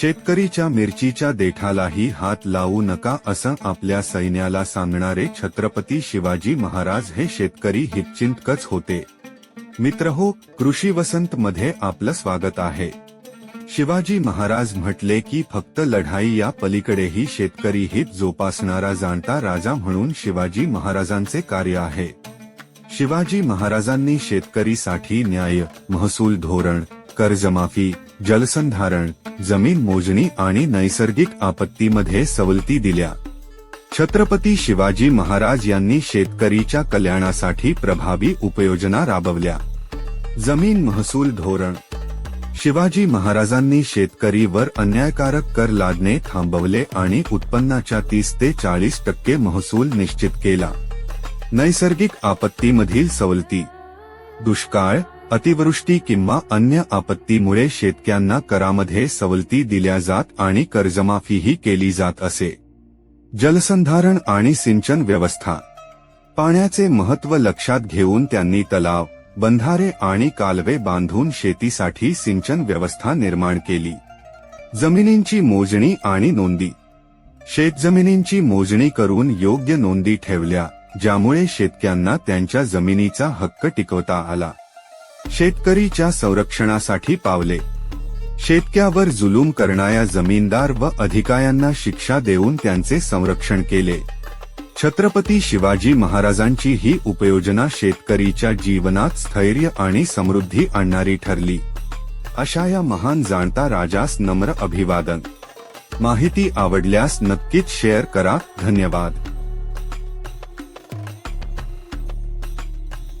शेतकरीच्या मिरचीच्या देठालाही हात लावू नका असं आपल्या सैन्याला सांगणारे छत्रपती शिवाजी महाराज हे शेतकरी हितचिंतकच होते. मित्रहो कृषी वसंत मध्ये आपलं स्वागत आहे. शिवाजी महाराज म्हटले की फक्त लढाई या पलीकडेही शेतकरी हित जोपासणारा जाणता राजा म्हणून शिवाजी महाराजांचे कार्य आहे. शिवाजी महाराजांनी शेतकरीसाठी न्याय महसूल धोरण कर्जमाफी जलसंधारण जमीन मोजणी आणि नैसर्गिक आपत्तीमध्ये सवलती दिल्या. छत्रपती शिवाजी महाराज यांनी शेतकरीच्या कल्याणासाठी प्रभावी उपाययोजना राबवल्या. जमीन महसूल धोरण. शिवाजी महाराजांनी शेतकरीवर अन्यायकारक कर लादणे थांबवले आणि उत्पन्नाच्या तीस ते चाळीस टक्के महसूल निश्चित केला. नैसर्गिक आपत्तीमधील सवलती. दुष्काळ अतिवृष्टी किंवा अन्य आपत्तीमुळे शेतक्यांना करामध्ये सवलती दिल्या जात आणि कर्जमाफीही केली जात असे. जलसंधारण आणि सिंचन व्यवस्था. पाण्याचे महत्त्व लक्षात घेऊन त्यांनी तलाव बंधारे आणि कालवे बांधून शेतीसाठी सिंचन व्यवस्था निर्माण केली. जमिनींची मोजणी आणि नोंदी. शेतजमिनींची मोजणी करून योग्य नोंदी ठेवल्या ज्यामुळे शेतक्यांना त्यांच्या जमिनीचा हक्क टिकवता आला. शेतकरीच्या संरक्षणासाठी पावले. शेतक्यावर जुलूम करणाऱ्या जमीनदार व अधिकाऱ्यांना शिक्षा देऊन त्यांचे संरक्षण केले. छत्रपती शिवाजी महाराजांची ही उपयोजना शेतकरीच्या जीवनात स्थैर्य आणि समृद्धी आणणारी ठरली. अशा या महान जाणता राजास नम्र अभिवादन. माहिती आवडल्यास नक्कीच शेअर करा. धन्यवाद.